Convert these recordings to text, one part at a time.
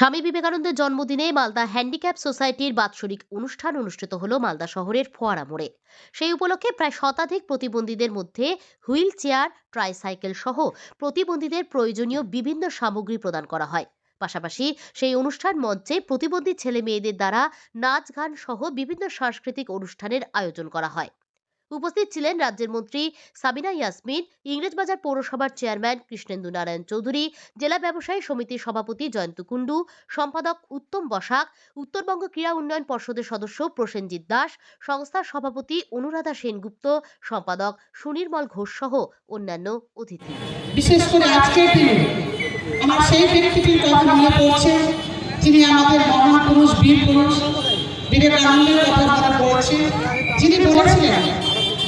স্বামী বিবেকানন্দের জন্মদিনে মালদা হ্যান্ডিক্যাপ সোসাইটির বাৎসরিক অনুষ্ঠান অনুষ্ঠিত হলো মালদা শহরের ফোয়ারা মোড়ে। সেই উপলক্ষে প্রায় শতাধিক প্রতিবন্ধীদের মধ্যে হুইল চেয়ার ট্রাইসাইকেল সহ প্রতিবন্ধীদের প্রয়োজনীয় বিভিন্ন সামগ্রী প্রদান করা হয়। পাশাপাশি সেই অনুষ্ঠান মঞ্চে প্রতিবন্ধী ছেলে মেয়েদের দ্বারা নাচ গান সহ বিভিন্ন সাংস্কৃতিক অনুষ্ঠানের আয়োজন করা হয়। উপস্থিত ছিলেন রাজ্যের মন্ত্রী সাবিনা ইয়াসমিন, ইংরেজবাজার পৌরসভার চেয়ারম্যান কৃষ্ণেন্দু নারায়ণ চৌধুরী, জেলা ব্যবসায়ী সমিতির সভাপতি জয়ন্ত কুণ্ডু, সম্পাদক উত্তম বসাক, উত্তরবঙ্গ ক্রীড়া উন্নয়ন পর্ষদের সদস্য প্রসেনজিৎ দাস, সংস্থার সভাপতি অনুরাধা সেনগুপ্ত, সম্পাদক সুনির্মল ঘোষ সহ অন্যান্য অতিথি। বিশেষ করে আজকের দিনে আমার সেই ব্যক্তিটির কথা মনে পড়ছে, যিনি আমাদের বীর পুরুষ বিবেকানন্দের কথা যিনি বলেছিলেন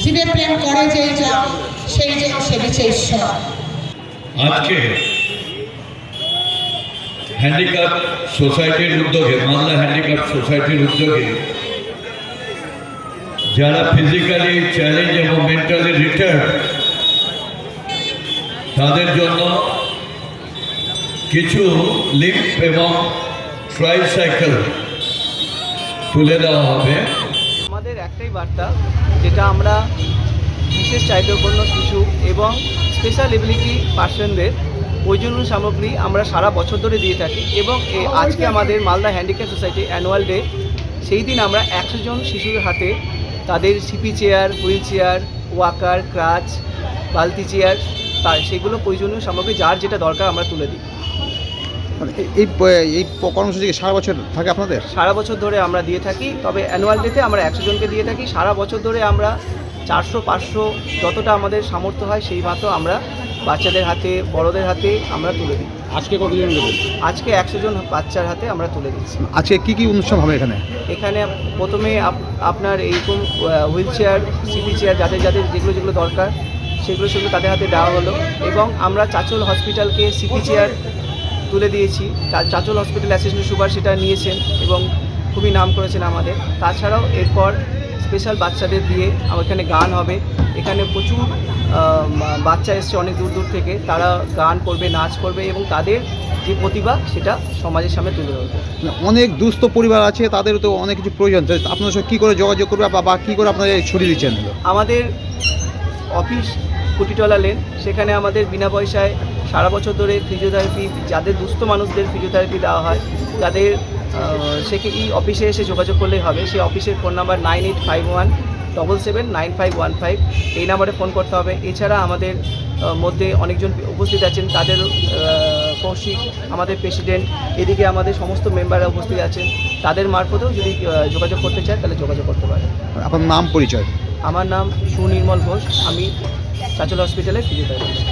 জীবে প্রেম করে যেই জন সেই জন সেবেছে ঈশ্বর। আজকে হ্যান্ডিক্যাপ সোসাইটির উদ্যোগে মালদা হ্যান্ডিক্যাপ সোসাইটির উদ্যোগে যারা ফিজিক্যালি চ্যালেঞ্জ এবং মেন্টালি রিটায়ার্ড তাদের জন্য কিছু লিফট এবং ট্রাইসাইকেল তুলে দেওয়া হবে। বার্তা, যেটা আমরা বিশেষ চাহিদাপূর্ণ শিশু এবং স্পেশাল এবিলিটি পার্সনদের প্রয়োজনীয় সামগ্রী আমরা সারা বছর ধরে দিয়ে থাকি এবং আজকে আমাদের Malda handicap society annual day সেই দিন আমরা একশো জন শিশুর হাতে তাদের CP chair wheel chair walker crutch বালতি চেয়ার তার সেগুলো প্রয়োজনীয় সামগ্রী, যার যেটা দরকার আমরা তুলে দিই। মানে এই- এই কর্মসূচি সারা বছর থাকে আপনাদের? সারা বছর ধরে আমরা দিয়ে থাকি তবে অ্যানুয়াল ডেতে আমরা একশো জনকে দিয়ে থাকি। সারা বছর ধরে আমরা চারশো পাঁচশো যতটা আমাদের সামর্থ্য হয় সেই মতো আমরা বাচ্চাদের হাতে বড়দের হাতে আমরা তুলে দিই। আজকে কতজন আজকে একশো জন বাচ্চার হাতে আমরা তুলে দিচ্ছি। আজকে কি কি অনুষ্ঠান হবে এখানে? এখানে প্রথমে আপ- আপনার এইরকম হুইল চেয়ার সিপি চেয়ার যাদের যাদের যেগুলো যেগুলো দরকার সেগুলো সেগুলো তাদের হাতে দেওয়া হলো। এবং আমরা চাচল হসপিটালকে সিপি চেয়ার তুলে দিয়েছি। তার চাচল হসপিটাল অ্যাসিস্ট্যান্ট সুপার সেটা নিয়েছেন এবং খুবই নাম করেছেন আমাদের। তাছাড়াও এরপর স্পেশাল বাচ্চাদের দিয়ে আমার এখানে গান হবে। এখানে প্রচুর বাচ্চা এসছে অনেক দূর দূর থেকে। তারা গান করবে নাচ করবে এবং তাদের যে প্রতিভা সেটা সমাজের সামনে তুলে ধরবে। অনেক দুস্থ পরিবার আছে তাদেরও তো অনেক কিছু প্রয়োজন। তো আপনাদের সঙ্গে কী করে যোগাযোগ করবে বা কী করে আপনারা ছড়িয়ে দিচ্ছেন? আমাদের অফিস কুটিটলা লেন সেখানে আমাদের বিনা পয়সায় সারা বছর ধরে ফিজিওথেরাপি যাদের দুস্থ মানুষদের ফিজিওথেরাপি দেওয়া হয় তাদের সেকে এই অফিসে এসে যোগাযোগ করলেই হবে। সেই অফিসের phone number nine eight five one double seven nine five one five এই নাম্বারে ফোন করতে হবে। এছাড়া আমাদের মধ্যে অনেকজন উপস্থিত আছেন। তাদের কৌশিক আমাদের প্রেসিডেন্ট এদিকে আমাদের সমস্ত মেম্বাররা উপস্থিত আছেন। তাদের মারফতেও যদি যোগাযোগ করতে চায় তাহলে যোগাযোগ করতে পারে। আপনার নাম পরিচয়? আমার নাম সুনির্মল ঘোষ। আমি চাচল হসপিটালে ফিজিওথেরাপিস্ট